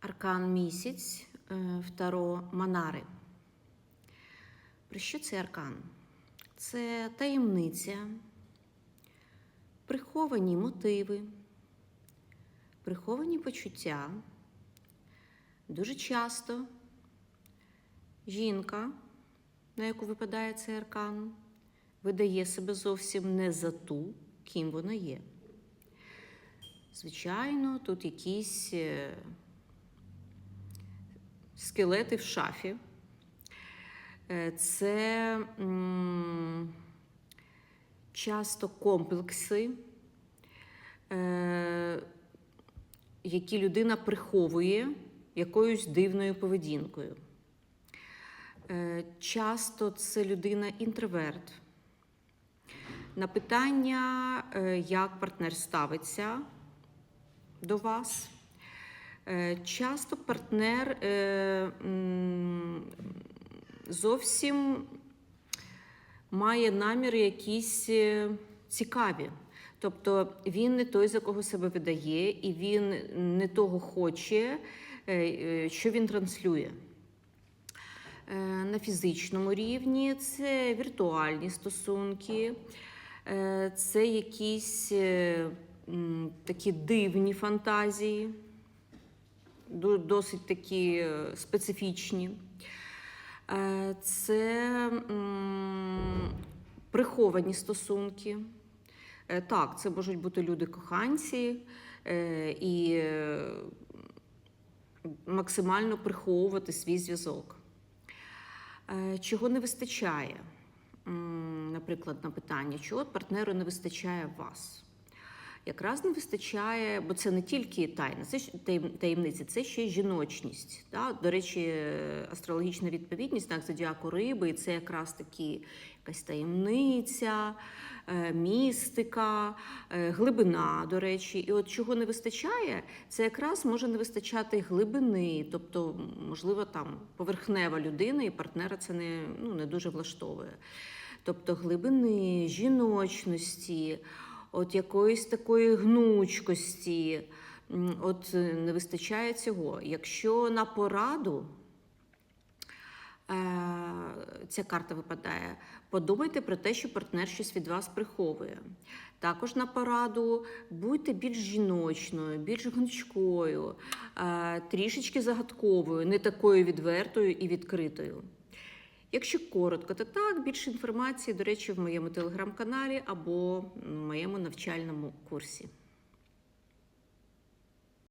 Аркан місяць е, Второ Манари. Про що цей аркан? Це таємниця, приховані мотиви, приховані почуття. Дуже часто жінка, на яку випадає цей аркан, видає себе зовсім не за ту, ким вона є. Звичайно, тут якісь е, скелети в шафі. Е, Це часто комплекси, е, які людина приховує якоюсь дивною поведінкою. Е, Часто це людина інтроверт. На питання, як партнер ставиться до вас. Е, Часто партнер е, зовсім має наміри якісь е, цікаві. Тобто він не той, за кого себе видає, і він не того хоче, що він транслює. На фізичному рівні це віртуальні стосунки, це якісь такі дивні фантазії, досить такі е, специфічні. Е, Це приховані стосунки. Е, Так, це можуть бути люди-коханці і максимально приховувати свій зв'язок. Чого не вистачає? Наприклад, на питання, чого партнеру не вистачає вас? Якраз не вистачає, бо це не тільки тайна, це ж таєм- таємниці, це ще жіночність. Да? До речі, астрологічна відповідність знак зодіаку риби, і це якраз такі якась таємниця, е, містика, е, глибина, до речі. І от чого не вистачає, це якраз може не вистачати глибини, тобто, можливо, там поверхнева людина, і партнера це не, ну, не дуже влаштовує. Тобто глибини, жіночності, от якоїсь такої гнучкості. От е, не вистачає цього. Якщо на пораду е, ця карта випадає, подумайте про те, що партнер щось від вас приховує. Також на пораду будьте більш жіночною, більш гнучкою, е, трішечки загадковою, не такою відвертою і відкритою. Якщо коротко, то так, більше інформації, до речі, в моєму телеграм-каналі або в моєму навчальному курсі.